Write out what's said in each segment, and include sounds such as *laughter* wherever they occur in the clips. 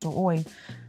що ой, е,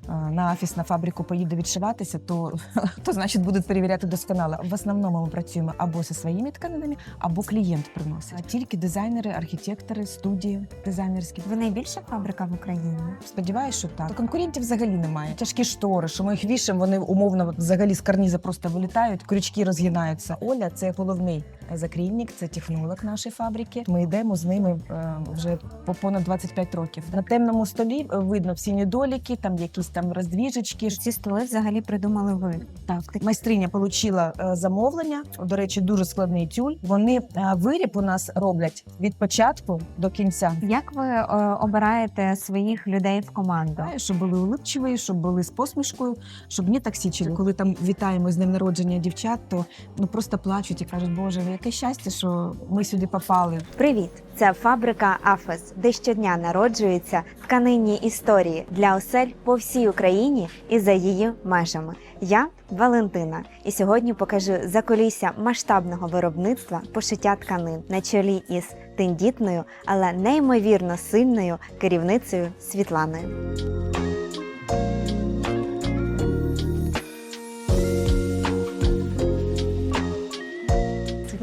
на офіс на фабрику поїде відшиватися, то, *laughs* то значить будуть перевіряти досконало. В основному ми працюємо або зі своїми тканинами, або клієнт приносить. А Тільки дизайнери, архітектори, студії дизайнерські. Ви найбільша фабрика в Україні? Сподіваюсь, що так. Конкурентів взагалі немає. Тяжкі штори, що ми їх вішаємо, вони умовно взагалі з карніза просто вилітають, крючки розгинаються. Оля це головний закрійник, це технолог нашої фабрики. Ми йдемо з ними е, вже по понад 25 років. На темному столі е, видно всі недоліки, там якісь там роздвіжечки. Ці столи взагалі придумали ви. Так, майстриня отримала замовлення. До речі, дуже складний тюль. Вони е, виріб у нас роблять від початку до кінця. Як ви е, обираєте своїх людей в команду? Щоб були улипчиві, щоб були з посмішкою, щоб не токсичили. Коли там вітаємо з днем народження дівчат, то ну просто плачуть і кажуть, Боже, яке щастя, що ми сюди попали. Привіт! Це фабрика Афес, де щодня народжуються тканинні історії для осель по всій Україні і за її межами. Я Валентина, і сьогодні покажу закулісся масштабного виробництва пошиття тканин на чолі із тендітною, але неймовірно сильною керівницею Світланою.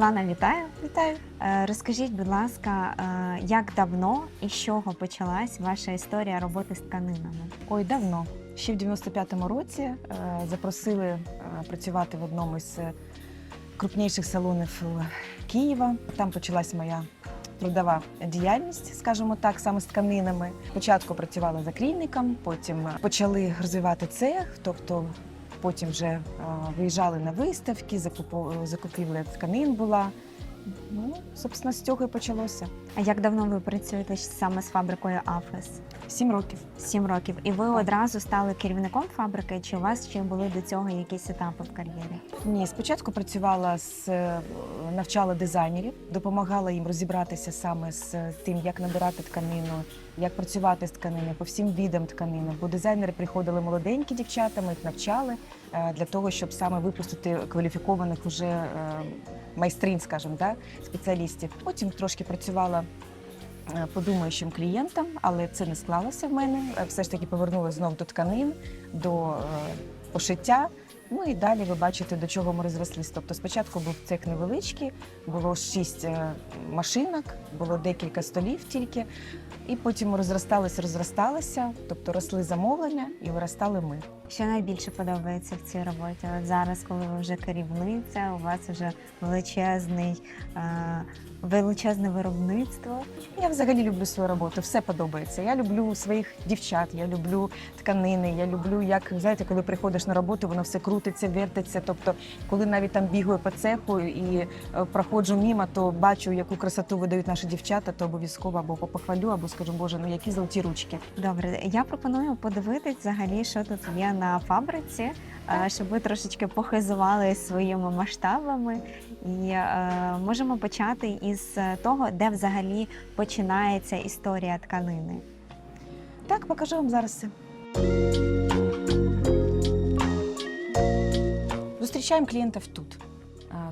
Світлана, вітаю! Вітаю. Е, Розкажіть, будь ласка, е, як давно і з чого почалась ваша історія роботи з тканинами? Ой, давно. Ще в 95-му році е, запросили працювати в одному з крупніших салонів Києва. Там почалась моя трудова діяльність, скажімо так, саме з тканинами. Спочатку працювала закрійником, потім почали розвивати цех, тобто потім вже е, виїжджали на виставки, закупівля тканин була. Ну, собственно, з цього і почалося. А як давно ви працюєте саме з фабрикою Афес? Сім років. Сім років. І ви одразу стали керівником фабрики, чи у вас ще були до цього якісь етапи в кар'єрі? Ні, спочатку працювала з е, навчала дизайнерів, допомагала їм розібратися саме з тим, як набирати тканину, як працювати з тканиною, по всім відам тканини. Бо дизайнери приходили молоденькі дівчата, ми їх навчали е, для того, щоб саме випустити кваліфікованих уже е, майстрин, скажімо, да, спеціалістів. Потім трошки працювала. е, Подумаючим клієнтам, але це не склалося в мене. Е, Все ж таки повернулася знову до тканин, до е, пошиття. Ну і далі ви бачите, до чого ми розрослись. Тобто спочатку був цех невеличкий, було шість е, машинок, було декілька столів тільки, і потім розросталися, розросталися, тобто росли замовлення і виростали ми. Що найбільше подобається в цій роботі? От зараз, коли ви вже керівниця, у вас вже величезний, е, величезне виробництво. Я взагалі люблю свою роботу, все подобається. Я люблю своїх дівчат, я люблю тканини, я люблю, як знаєте, коли приходиш на роботу, воно все крутиться, вертиться. Тобто, коли навіть там бігаю по цеху і е, проходжу мімо, то бачу, яку красоту видають наші дівчата, то обов'язково або похвалю, або скажу, боже, ну які золоті ручки. Добре, я пропоную подивитись взагалі, що тут є на фабриці, е, щоб ви трошечки похизували своїми масштабами. І е, можемо почати із того, де взагалі починається історія тканини. Так, покажу вам зараз. Зустрічаємо клієнтів тут.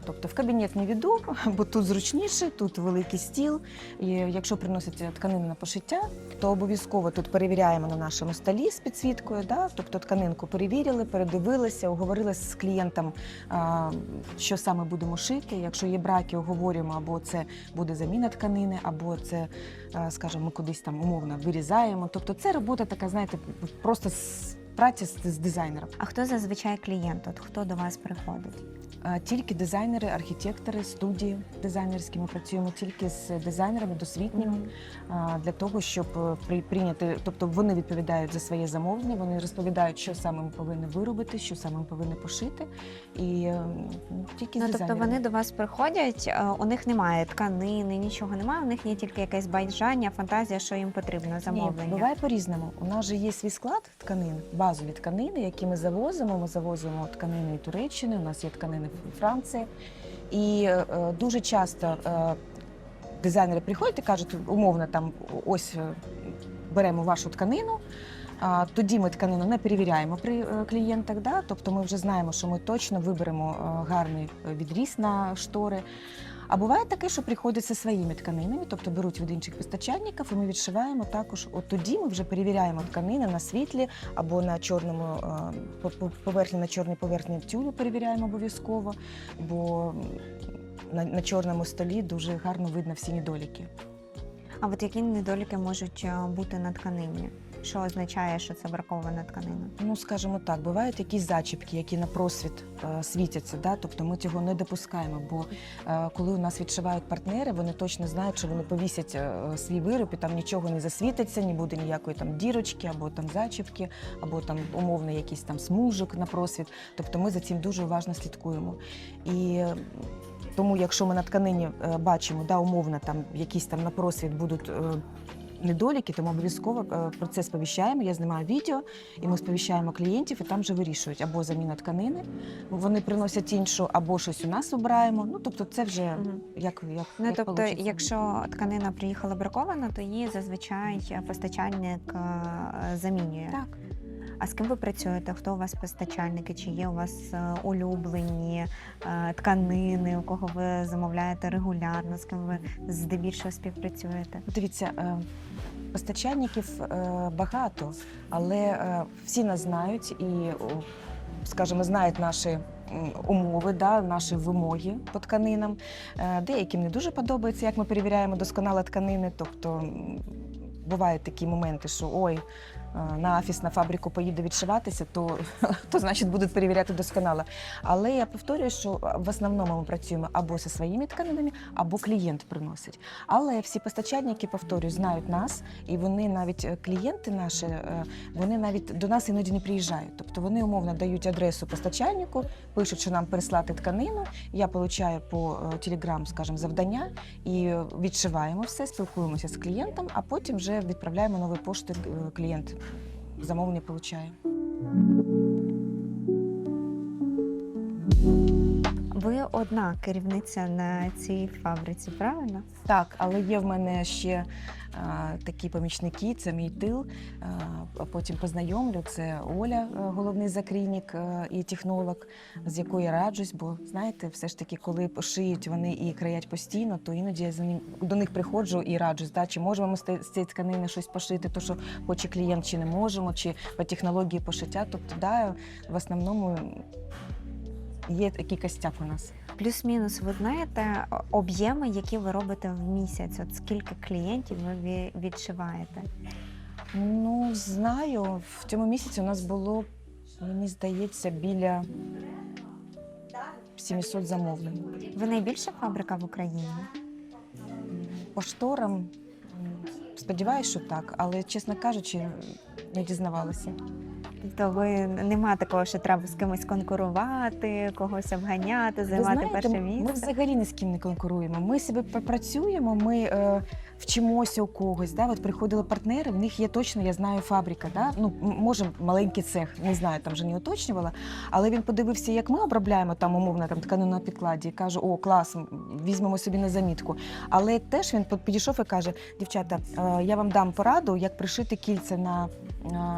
Тобто в кабінет не веду, *laughs* бо тут зручніше, тут великий стіл. І якщо приносять тканину на пошиття, то обов'язково тут перевіряємо на нашому столі з підсвіткою. Да? Тобто тканинку перевірили, передивилися, оговорили з клієнтом, що саме будемо шити. Якщо є браки, оговорюємо, або це буде заміна тканини, або це, скажімо, ми кудись там умовно вирізаємо. Тобто це робота така, знаєте, просто з праця з, з дизайнером. А хто зазвичай клієнт? От хто до вас приходить? Тільки дизайнери, архітектори, студії дизайнерські. Ми працюємо тільки з дизайнерами досвітніми для того, щоб е, прийняти, тобто вони відповідають за своє замовлення, вони розповідають, що саме ми повинні виробити, що саме ми повинні пошити. І е, ну, тільки з Ну, тобто вони до вас приходять, е, у них немає тканини, нічого немає, у них є тільки якесь бажання, фантазія, що їм потрібно, замовлення. Ні, буває по-різному. У нас же є свій склад тканин, базові тканини, які ми завозимо. Ми завозимо тканини і Туреччини, у нас є тканини в Франції. І е, дуже часто е, дизайнери приходять і кажуть, умовно, там ось е, беремо вашу тканину. Тоді ми тканину не перевіряємо при е, клієнтах. Да? Тобто ми вже знаємо, що ми точно виберемо е, гарний відріз на штори. А буває таке, що приходять зі своїми тканинами, тобто беруть від інших постачальників, і ми відшиваємо також. От тоді ми вже перевіряємо тканини на світлі або на чорному е, по- по- поверхні, на чорній поверхні тюлю перевіряємо обов'язково, бо на, на чорному столі дуже гарно видно всі недоліки. А от які недоліки можуть е, бути на тканині? Що означає, що це бракована тканина? Ну, скажімо так, бувають якісь зачіпки, які на просвіт е, світяться, да? тобто ми цього не допускаємо. Бо е, коли у нас відшивають партнери, вони точно знають, що вони повісять е, свій вироб і там нічого не засвітиться, не буде ніякої там дірочки, або там зачіпки, або там умовно якийсь там смужок на просвіт. Тобто ми за цим дуже уважно слідкуємо. І е, тому, якщо ми на тканині е, бачимо, да, умовно там якісь там на просвіт будуть. е, Недоліки, тому обов'язково е, про це сповіщаємо. Я знімаю відео, і ми сповіщаємо клієнтів, і там вже вирішують або заміна тканини, вони приносять іншу, або щось у нас обираємо. Ну тобто, це вже Мгм. як, як Ну як тобто, получиться. якщо тканина приїхала бракована, то її зазвичай постачальник е, замінює. так. А з ким ви працюєте? Хто у вас постачальники? Чи є у вас е, улюблені е, тканини, у кого ви замовляєте регулярно, з ким ви здебільшого співпрацюєте? Дивіться, е, постачальників багато, але всі нас знають і, скажімо, знають наші умови, да, наші вимоги по тканинам. Деяким не дуже подобається, як ми перевіряємо досконало тканини. Тобто бувають такі моменти, що ой. Е, На офіс, на фабрику поїде відшиватися, то, *laughs* то значить будуть перевіряти досконало. Але я повторюю, що в основному ми працюємо або зі своїми тканинами, або клієнт приносить. Але всі постачальники, повторюю, знають нас, і вони навіть е, клієнти наші, е, вони навіть до нас іноді не приїжджають. Тобто вони умовно дають адресу постачальнику, пишуть, що нам переслати тканину. Я получаю по телеграм, скажімо, завдання і відшиваємо все, спілкуємося з клієнтом, а потім вже відправляємо новою поштою клієнт. Замовлення получає. Ви одна керівниця на цій фабриці, правильно? Так, але є в мене ще а, такі помічники, це мій тил. А, а потім познайомлю. Це Оля, е, головний закрійник е, і технолог, з якою я раджусь, бо знаєте, все ж таки, коли шиють вони і краять постійно, то іноді я за ним до них приходжу і раджусь, да, чи можемо ми з цієї тканини щось пошити, то що хоче клієнт, чи не можемо, чи по технології пошиття. Тобто, да, в основному є такий костяк у нас. Плюс-мінус, ви знаєте об'єми, які ви робите в місяць? От скільки клієнтів ви відшиваєте? Ну, знаю. В цьому місяці у нас було, мені здається, біля 700 замовлень. Ви найбільша фабрика в Україні? По шторам, сподіваюся, що так, але, чесно кажучи, не дізнавалася. Тобто ви нема такого, що треба з кимось конкурувати, когось обганяти, займати знаєте, перше ми взагалі ні з ким не конкуруємо. Ми себе працюємо, ми е, вчимося у когось. Да? От приходили партнери, в них є точно, я знаю, фабрика. Да? Ну, може, маленький цех, не знаю, там вже не уточнювала. Але він подивився, як ми обробляємо там умовно там тканину на підкладі, і каже: О, клас, візьмемо собі на замітку. Але теж він під- підійшов і каже: дівчата, е, я вам дам пораду, як пришити кільце на,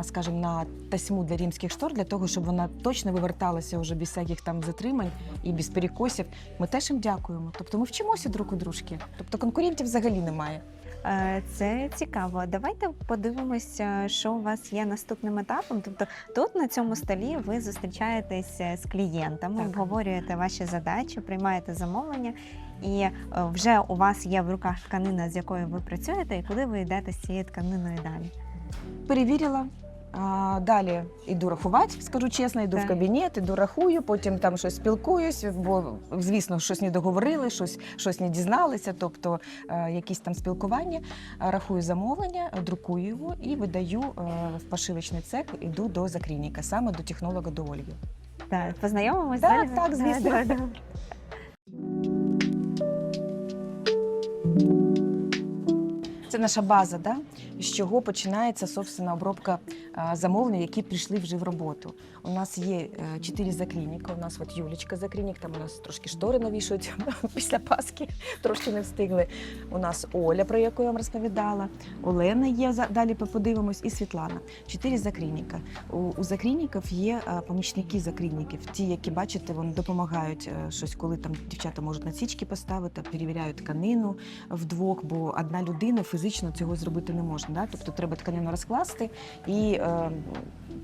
е, скажімо, на тасьму для римських штор, для того, щоб вона точно виверталася вже без всяких там затримань і без перекосів. Ми теж їм дякуємо. Тобто ми вчимося друг у дружки. Тобто конкурентів взагалі немає. Е, Це цікаво. Давайте подивимося, що у вас є наступним етапом. Тобто, тут на цьому столі ви зустрічаєтесь е, з клієнтами, Так. обговорюєте ваші задачі, приймаєте замовлення, і е, вже у вас є в руках тканина, з якою ви працюєте, і куди ви йдете з цією тканиною далі. Перевірила. А, далі йду рахувати, скажу чесно, йду Так. в кабінет, йду рахую, потім там щось спілкуюсь, бо звісно, щось не договорили, щось, щось не дізналися, тобто е, якісь там спілкування. Рахую замовлення, друкую його і видаю е, в пошивочний цех, іду до закрійника, саме до технолога до Ольги. Так, познайомимось Так, далі. так, звісно. Да, да, да. Це наша база, да? з чого починається собственно, обробка замовлень, які прийшли вже в роботу. У нас є е, чотири заклініка. У нас от Юлічка заклінік, там у нас трошки штори навішують *laughs* після Пасхи, трошки не встигли. У нас Оля, про яку я вам розповідала, Олена є далі подивимось, і Світлана. Чотири закрійника. У, у закрійників є помічники закрійників, ті, які бачите, вони допомагають е, щось, коли там дівчата можуть насічки поставити, перевіряють тканину вдвох, бо одна людина фізично цього зробити не може. Да? Тобто треба тканину розкласти і е,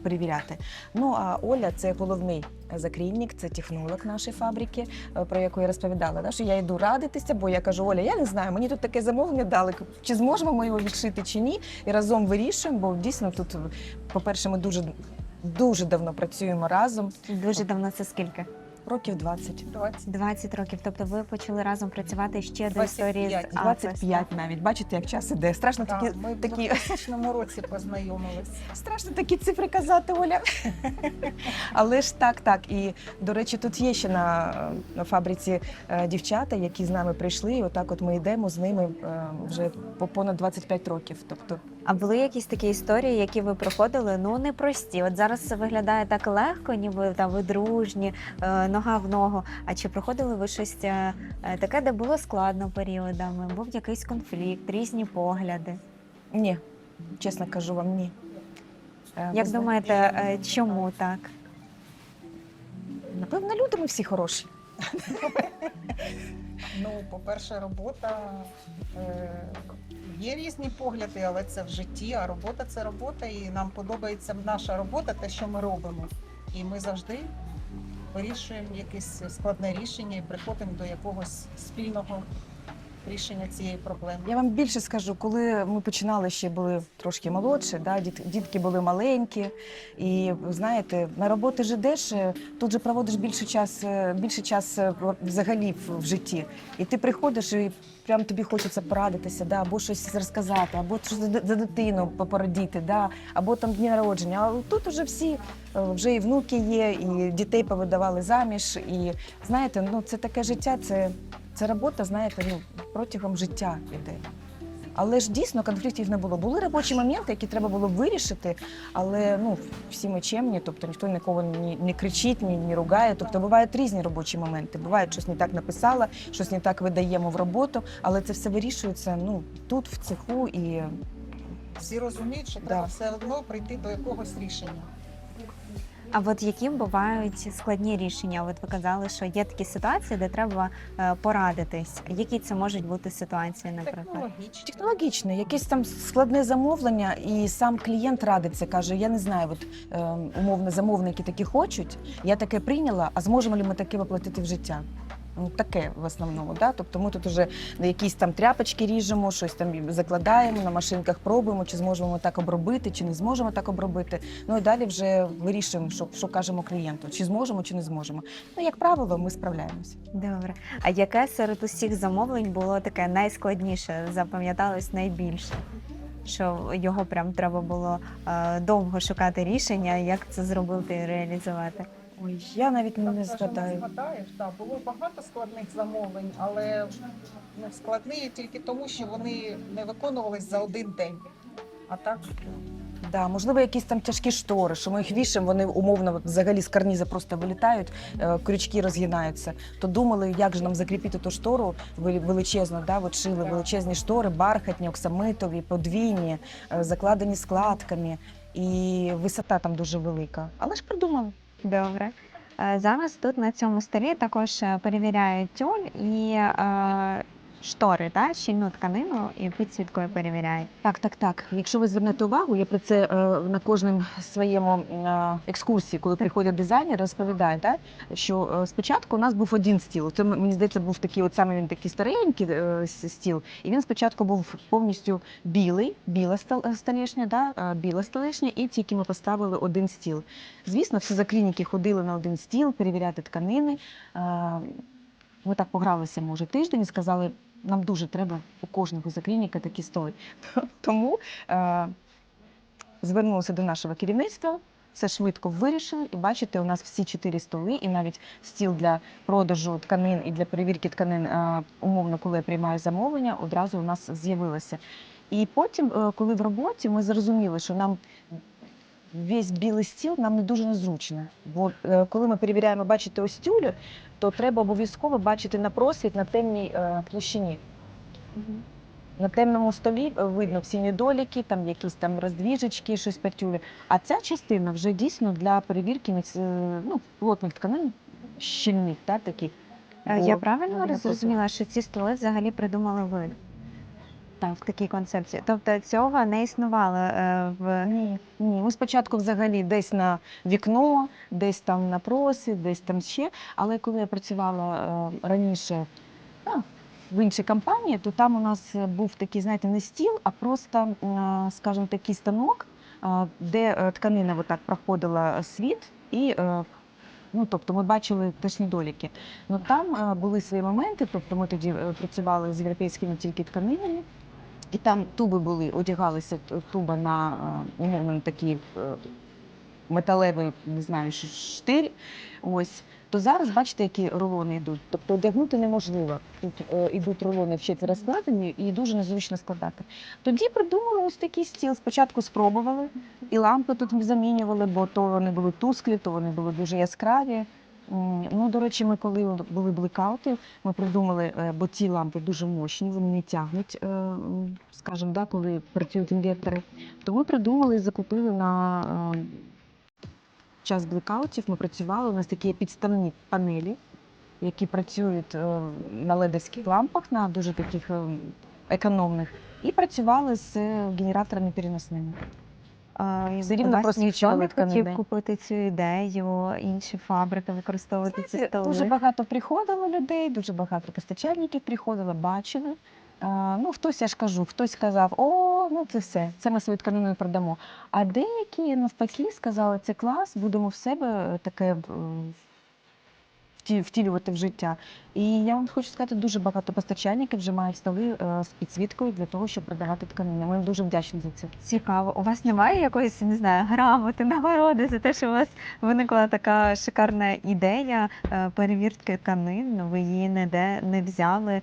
перевіряти. Ну а Оля це головний закрійник, це технолог нашої фабрики, е, про яку я розповідала. Да? Що я йду радитися, бо я кажу, Оля, я не знаю, мені тут таке замовлення дали. Чи зможемо ми його відшити чи ні? І разом вирішуємо, бо дійсно тут, по-перше, ми дуже. Дуже давно працюємо разом, Дуже давно це скільки? Років 20. 20 років. Тобто ви почали разом працювати ще до історії з 25 навіть. Бачите, як час іде. Страшно такі, Так, ми в такі 2000 році познайомились. Страшно такі цифри казати, Оля. Але ж так, так. І до речі, тут є ще на, на фабриці е, дівчата, які з нами прийшли. І отак, от ми йдемо з ними е, вже по понад 25 років. Тобто, А були якісь такі історії, які ви проходили? Ну непрості. От зараз це виглядає так легко, ніби там ви дружні, е, нога в ногу. А чи проходили ви щось е, е, таке, де було складно періодами? Був якийсь конфлікт, різні погляди? ні, чесно кажу вам, ні. Е, ви Як думаєте, чому так? Напевно, люди ми всі хороші. Ну, по-перше, робота е, є різні погляди, але це в житті. А робота це робота, і нам подобається наша робота, те, що ми робимо. І ми завжди вирішуємо якесь складне рішення і приходимо до якогось спільного рішення цієї проблеми. Я вам більше скажу, коли ми починали ще були трошки молодші, да, діт- дітки були маленькі, і знаєте, на роботи ж е, тут же проводиш більше час, е, більше час е, взагалі в, житті. І ти приходиш і прям тобі хочеться порадитися, да, або щось розказати, або щось за, дитину попорадіти, да, або там дні народження. А тут уже всі вже і внуки є, і дітей повидавали заміж. І знаєте, ну це таке життя, це, це робота, знаєте, ну протягом життя іде. Але ж дійсно конфліктів не було. Були робочі моменти, які треба було вирішити, але ну всі ми чемні, тобто ніхто нікого не, не кричить, ні, не ругає. Тобто бувають різні робочі моменти. Буває, щось не так написала, щось не так видаємо в роботу, але це все вирішується ну тут, в цеху і Всі розуміють, що Да. треба все одно прийти до якогось рішення. А от які бувають складні рішення? От ви казали, що є такі ситуації, де треба е, порадитись. Які це можуть бути ситуації, наприклад? Технологічне, якесь там складне замовлення, і сам клієнт радиться, каже: Я не знаю, от е, умовно замовники такі хочуть, я таке прийняла, а зможемо ли ми таке воплотити в життя? Ну, таке в основному, да? Тобто ми тут на якісь там тряпочки ріжемо, щось там закладаємо, на машинках пробуємо, чи зможемо ми так обробити, чи не зможемо так обробити. Ну і далі вже вирішуємо, що, що кажемо клієнту, чи зможемо, чи не зможемо. Ну, як правило, ми справляємося. Добре. А яке серед усіх замовлень було таке найскладніше, запам'яталось найбільше? Що його прям треба було е, довго шукати рішення, як це зробити і реалізувати? Ой, я навіть не, Так, не згадаю. згадаєш, так, було багато складних замовлень, але ну, складні тільки тому, що вони не виконувались за один день. А так Да, можливо, якісь там тяжкі штори, що ми їх вішаємо, вони умовно взагалі з карніза просто вилітають, е, крючки розгинаються. То думали, як же нам закріпити ту штору вели- величезну, да, от шили величезні штори, бархатні, оксамитові, подвійні, е, закладені складками. І висота там дуже велика. Але ж придумали. Добре. Е, Зараз тут на цьому столі також е, перевіряють тюль і е, штори, та? щільну тканину і підсвіткою перевіряють. Так, так, так. Якщо ви звернете увагу, я про це е, на кожному своєму е, екскурсії, коли приходять дизайнери, розповідаю, так, що е, спочатку у нас був один стіл. Це мені здається, був такий, от саме він такий старенький е, стіл. І він спочатку був повністю білий, біла стол- столешня, да, е, біла столешня, і тільки ми поставили один стіл. Звісно, всі заклініки ходили на один стіл перевіряти тканини. Е, Ми так погралися, може, тиждень і сказали, нам дуже треба у кожного заклініка такі столи. *laughs* Тому е, звернулися до нашого керівництва, все швидко вирішили. І бачите, у нас всі чотири столи, і навіть стіл для продажу тканин і для перевірки тканин, е, умовно, коли я приймаю замовлення, одразу у нас з'явилося. І потім, е, коли в роботі, ми зрозуміли, що нам весь білий стіл нам не дуже незручно. Бо е, коли ми перевіряємо бачити ось тюлю, то треба обов'язково бачити на просвіт на темній е, площині. На темному столі е, видно всі недоліки, там якісь там роздвіжечки, щось по тюлі. А ця частина вже дійсно для перевірки е, ну, плотних тканин, щільних, та, таких. Е, Бо Я правильно зрозуміла, що ці столи взагалі придумали ви? Так, в такій концепції. Тобто цього не існувало е, в Ні, ні. Ми спочатку взагалі десь на вікно, десь там на просвіт, десь там ще. Але коли я працювала е, раніше а, в іншій компанії, то там у нас був такий, знаєте, не стіл, а просто, е, скажімо, такий станок, е, де е, тканина отак проходила світ і. е, Ну, тобто ми бачили теж недоліки. Ну там е, були свої моменти, тобто ми тоді е, працювали з європейськими тільки тканинами, і там туби були, одягалися туба на е, умовно на е, металевий, не знаю, ш- штир. Ось. То зараз бачите, які рулони йдуть. Тобто одягнути неможливо. Тут е, йдуть рулони в четверо складені і дуже незручно складати. Тоді придумали ось такий стіл. Спочатку спробували, і лампи тут замінювали, бо то вони були тусклі, то вони були дуже яскраві. Ну, до речі, ми коли були блекаути, ми придумали, е, бо ці лампи дуже мощні, вони не тягнуть, е, скажімо, да, коли працюють інвертори. То ми придумали і закупили на е, час блекаутів. Ми працювали. У нас такі підставні панелі, які працюють на ледовських лампах, на дуже таких е, економних, і працювали з генераторами переносними. І Все рівно просвічували хотів купити цю ідею, інші фабрики використовувати ці столи. Дуже багато приходило людей, дуже багато постачальників приходило, бачили. Ну, хтось, я ж кажу, хтось сказав, о, ну це все, це ми свою тканину не продамо. А деякі навпаки сказали, це клас, будемо в себе таке е, втілювати в життя. І я вам хочу сказати, дуже багато постачальників вже мають столи е, з підсвіткою для того, щоб продавати тканини. Ми їм дуже вдячні за це. Цікаво. У вас немає якоїсь, не знаю, грамоти, нагороди за те, що у вас виникла така шикарна ідея е, перевірки тканин. Ви її ніде не взяли,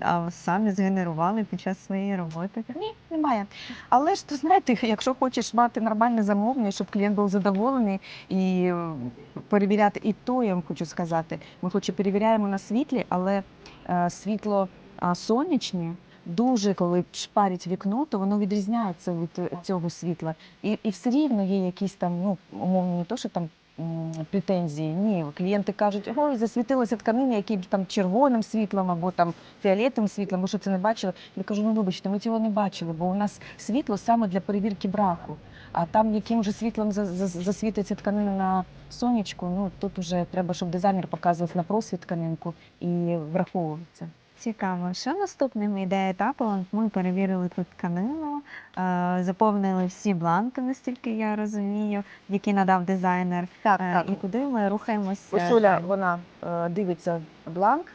а самі згенерували під час своєї роботи. Ні, немає. Але ж ти знаєте, якщо хочеш мати нормальне замовлення, щоб клієнт був задоволений і перевіряти, і то я вам хочу сказати, ми хоч і перевіряємо на світлі, але е, світло сонячне. Дуже коли шпарить вікно, то воно відрізняється від е, цього світла. І, і все рівно є якісь там, ну, умовно, не то, що там претензії. Ні, клієнти кажуть, ой, засвітилася тканина, яким там червоним світлом або там фіолетовим світлом, ви що це не бачили? Я кажу, ну вибачте, ми цього не бачили, бо у нас світло саме для перевірки браку. А там, яким же світлом за- за- засвітиться тканина на сонечку, ну тут вже треба, щоб дизайнер показував на просвіт тканинку і враховував це. Цікаво, що наступним іде етапом? Ми перевірили тут тканину, е, заповнили всі бланки, настільки я розумію, які надав дизайнер. Так, Е, І куди ми рухаємося? Ось Оля, вона е, дивиться бланк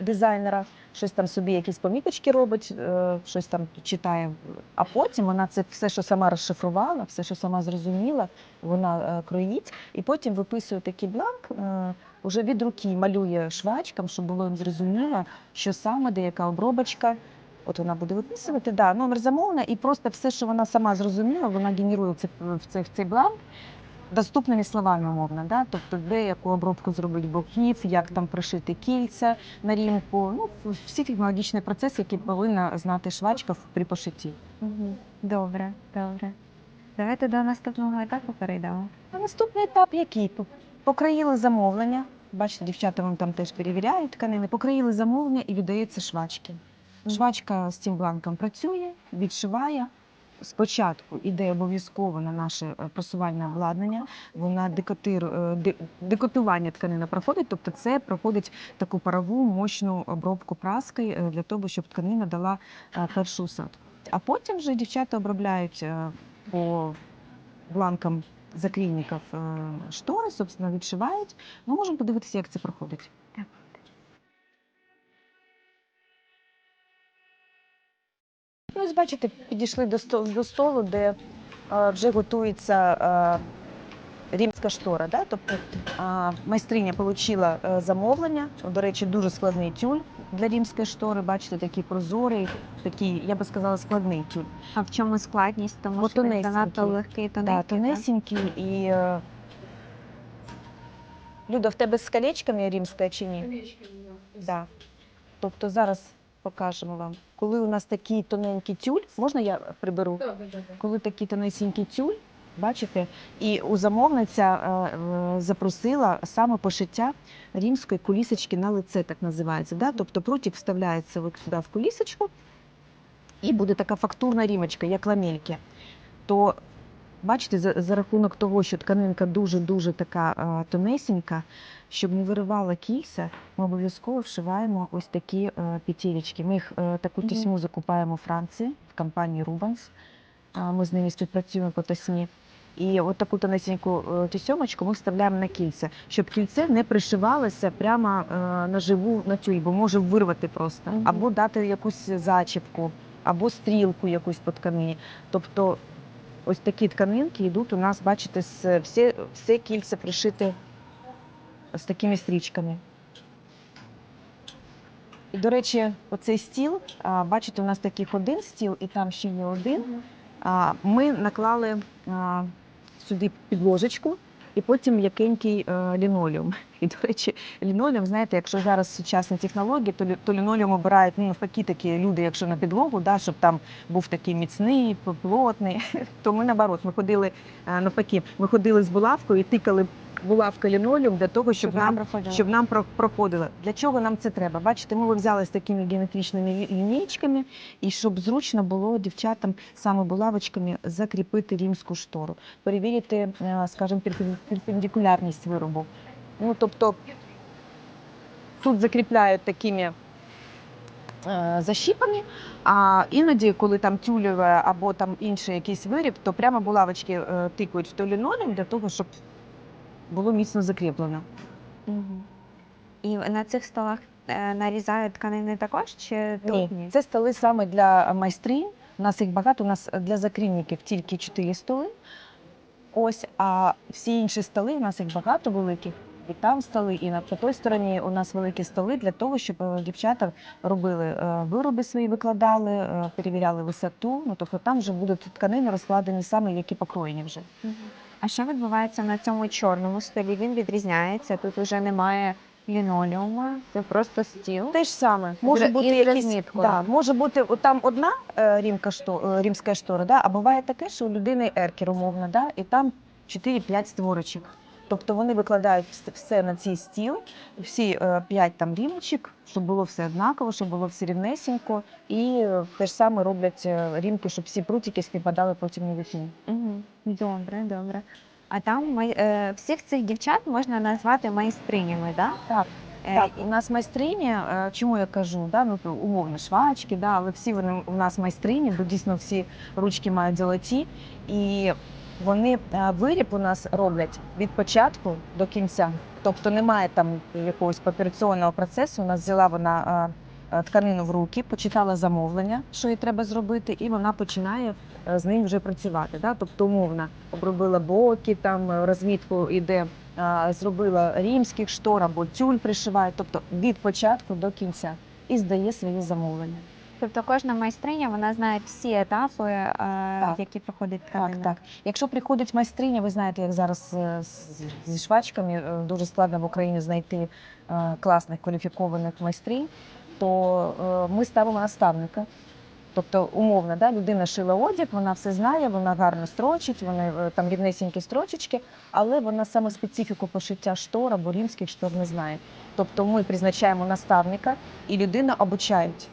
дизайнера, щось там собі якісь поміточки робить, е, щось там читає. А потім вона це все, що сама розшифрувала, все, що сама зрозуміла, вона е, кроїть, і потім виписує такий бланк. Е, Уже від руки малює швачкам, щоб було їм зрозуміло, що саме де яка обробочка. От вона буде виписувати, да, номер замовлення, і просто все, що вона сама зрозуміла, вона генерує в цей, в цей бланк доступними словами, мовно, да? тобто де яку обробку зробити боків, як там пришити кільця на рівку. Ну, всі технологічні процеси, які повинна знати швачка при пошитті. Добре, добре. Давайте до наступного етапу перейдемо. А наступний етап який? По- Покроїли замовлення. Бачите, дівчата вам там теж перевіряють тканини. Покроїли замовлення і віддається швачки. Швачка з цим бланком працює, відшиває. Спочатку іде обов'язково на наше е, просувальне обладнання. Вона декотир, е, декотування тканини проходить, тобто це проходить таку парову мощну обробку праскою е, для того, щоб тканина дала першу усадку. А потім вже дівчата обробляють по бланкам заклійників штори, собственно, відшивають. Ми можемо подивитися, як це проходить. Ну, ось бачите, підійшли до столу, до столу де е, вже готується е, римська штора. Да? Тобто а, майстриня отримала е, замовлення. До речі, дуже складний тюль для римської штори. Бачите, такий прозорий, такий, я би сказала, складний тюль. А в чому складність? Тому Бо що він тонесенький. занадто легкий, Да, так? тонесенький і. е, Люда, в тебе з колечками римська чи ні? Да. Тобто зараз покажемо вам. Коли у нас такий тоненький тюль, можна я приберу? Коли такий тонесенький тюль, бачите, і у замовниця е, е, запросила саме пошиття римської кулісочки на лице, так називається. Да? Тобто прутик вставляється от сюди в кулісочку, і буде така фактурна рімочка, як ламельки. То бачите, за, за рахунок того, що тканинка дуже-дуже така е, тонесенька, щоб не виривала кільця, ми обов'язково вшиваємо ось такі е, петелечки. Ми їх е, таку тісьму закупаємо у Франції в компанії Rubens. А, Ми з ними співпрацюємо по тесні. І от таку тонесеньку е, тісьомочку ми вставляємо на кільце, щоб кільце не пришивалося прямо е, на живу на тюль, бо може вирвати просто, або дати якусь зачіпку, або стрілку якусь по тканині. Тобто ось такі тканинки йдуть у нас, бачите, з всі, все кільце пришите з такими стрічками. І, до речі, оцей стіл, бачите, у нас таких один стіл, і там ще є один. Ми наклали сюди підложечку і потім м'якенький е, лінолеум. І, до речі, лінолеум, знаєте, якщо зараз сучасні технології, то, то лінолеум обирають ну, навпаки такі люди, якщо на підлогу, да, щоб там був такий міцний, плотний. *laughs* То ми наоборот, ми ходили е, навпаки, ми ходили з булавкою і тикали булавкою лінолеум для того, щоб, нам проходило. щоб нам про- проходило. Для чого нам це треба? Бачите, ми взяли з такими геометричними лінійками, і щоб зручно було дівчатам саме булавочками закріпити римську штору, перевірити, е, скажімо, перпендикулярність виробу. Ну, тобто тут закріпляють такими е, защіпами, а іноді, коли там тюлеве або там інший якийсь виріб, то прямо булавочки е, тикають в той лінолеум для того, щоб було міцно закріплено. Мгм. І на цих столах е, нарізають тканини також чи тут ні? Це столи саме для майстрів. У нас їх багато. У нас для закрійників тільки чотири столи. Ось, а всі інші столи, у нас їх багато великих. І там столи, і на по той стороні у нас великі столи для того, щоб е, дівчата робили е, вироби свої, викладали, е, перевіряли висоту. Ну тобто там вже будуть тканини розкладені саме, які покроєні вже. А що відбувається на цьому чорному столі? Він відрізняється. Тут вже немає лінолеума, це просто стіл. Те ж саме може бути якісь да, може бути там одна рімка што, римська штора, да, а буває таке, що у людини еркер умовно, да, і там 4-5 створочок. Тобто вони викладають все на цей стіл, всі е, 5 там рімочок, щоб було все однаково, щоб було все рівнесенько, і е, те ж саме роблять е, рімки, щоб всі прутики співпадали потім на вікні. Угу. Добре, добре. А там май- е, всіх цих дівчат можна назвати майстринями, да? Так. Так, у нас майстрині, чому я кажу, да, ну, умовно швачки, да, але всі вони у нас майстрині, бо дійсно всі ручки мають золоті. І вони е, виріб у нас роблять від початку до кінця. Тобто немає там якогось операційного процесу. У нас взяла вона е, е, тканину в руки, почитала замовлення, що їй треба зробити, і вона починає з ним вже працювати. Да? Тобто, умовно, обробила боки, там розмітку іде зробила римських штор або тюль пришиває, тобто від початку до кінця і здає свої замовлення. Тобто кожна майстриня вона знає всі етапи, е, які проходить Так, тканина. так. Якщо приходить майстриня, ви знаєте, як зараз е, з- зі швачками е, дуже складно в Україні знайти е, класних кваліфікованих майстрів, то е, ми ставимо наставника. Тобто, умовно, да, людина шила одяг, вона все знає, вона гарно строчить, вони е, там рівнесенькі строчечки, але вона саме специфіку пошиття штор або римських штор не знає. Тобто ми призначаємо наставника і людина обучають.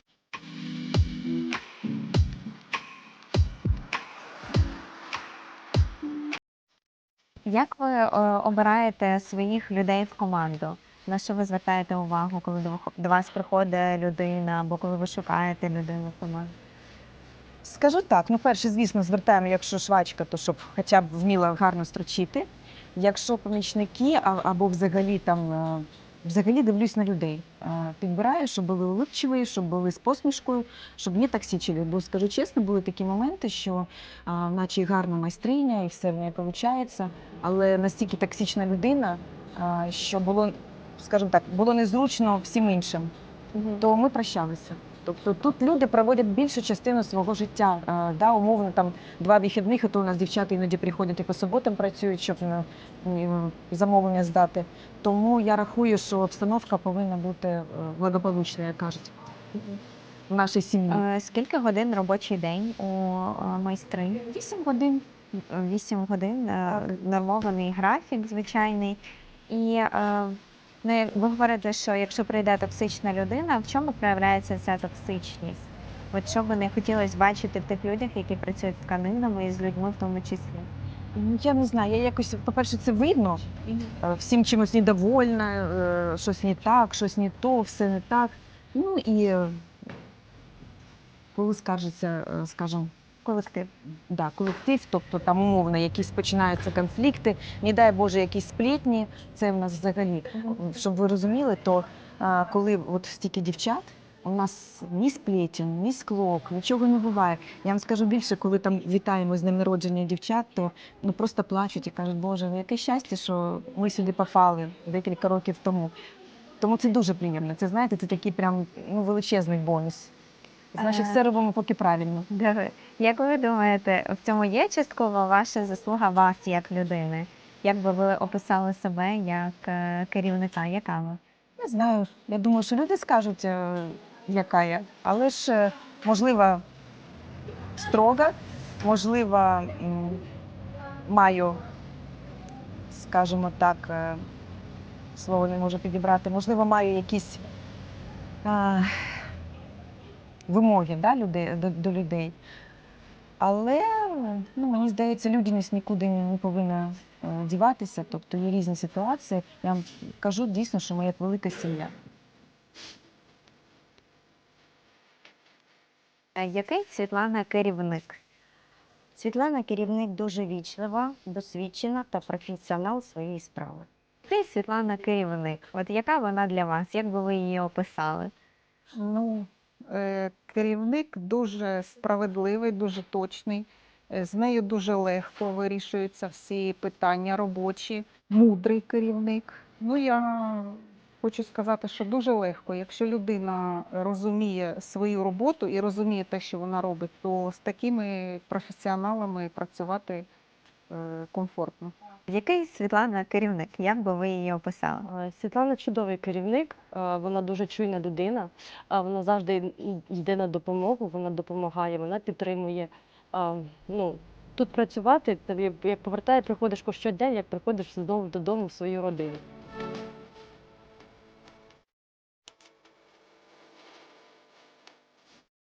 Як ви е, обираєте своїх людей в команду? На що ви звертаєте увагу, коли до, вас приходить людина, або коли ви шукаєте людину в команду? Скажу так, ну перше, звісно, звертаємо, якщо швачка, то щоб хоча б вміла гарно строчити. Якщо помічники або взагалі там е, взагалі дивлюсь на людей. Підбираю, щоб були улипчиві, щоб були з посмішкою, щоб не токсичили. Бо скажу чесно, були такі моменти, що наче і гарна майстриня, і все в неї виходить, але настільки токсична людина, що було, скажімо так, було незручно всім іншим. То ми прощалися. Тобто тут люди проводять більшу частину свого життя. Е, да, умовно, там два вихідних, і то у нас дівчата іноді приходять і по суботам працюють, щоб м, замовлення здати. Тому я рахую, що обстановка повинна бути е, благополучною, як кажуть, в нашій сім'ї. Е, Скільки годин робочий день у майстри? Вісім годин. Вісім годин, нормований графік, звичайний. І ну, як ви говорите, що якщо прийде токсична людина, в чому проявляється ця токсичність? От що би не хотілося бачити в тих людях, які працюють з тканинами і з людьми в тому числі? Ну, Я не знаю, я якось, по-перше, це видно. Е, Всім чимось недовольна, е, щось не так, щось не то, все не так. Ну і е, коли скаржиться, скажімо, Колектив. да, колектив, тобто там умовно якісь починаються конфлікти, не дай Боже, якісь сплітні. Це в нас взагалі. Щоб ви розуміли, то а, коли от стільки дівчат, у нас ні сплетен, ні склок, нічого не буває. Я вам скажу більше, коли там вітаємо з днем народження дівчат, то ну просто плачуть і кажуть, Боже, ну яке щастя, що ми сюди попали декілька років тому. Тому це дуже приємно. Це знаєте, це такий прям ну, величезний бонус. Значить, Е. все робимо поки правильно. Як ви думаєте, в цьому є частково ваша заслуга вас як людини? Як би ви описали себе як е, керівника? Яка ви? Не знаю. Я думаю, що люди скажуть, е, яка я. Але ж, можливо, строга, можливо, маю, скажімо так, слово не можу підібрати, можливо, маю якісь вимоги да, людей, до, до людей. Але ну, мені здається, людяність нікуди не повинна е, діватися. Тобто є різні ситуації. Я вам кажу дійсно, що ми як велика сім'я. Е, Який Світлана керівник? Світлана керівник дуже вічлива, досвідчена та професіонал своєї справи. Який Світлана керівник? От яка вона для вас? Як би ви її описали? Ну, керівник дуже справедливий, дуже точний. Е, З нею дуже легко вирішуються всі питання робочі, мудрий керівник. Ну, я хочу сказати, що дуже легко. Якщо людина розуміє свою роботу і розуміє те, що вона робить, то з такими професіоналами працювати е, комфортно. Який Світлана керівник? Як би ви її описали? Е, Світлана чудовий керівник, е, вона дуже чуйна людина, вона завжди йде на допомогу, вона допомагає, вона підтримує. Ну, тут працювати, як повертає, приходиш щодня, як приходиш знову додому в свою родину.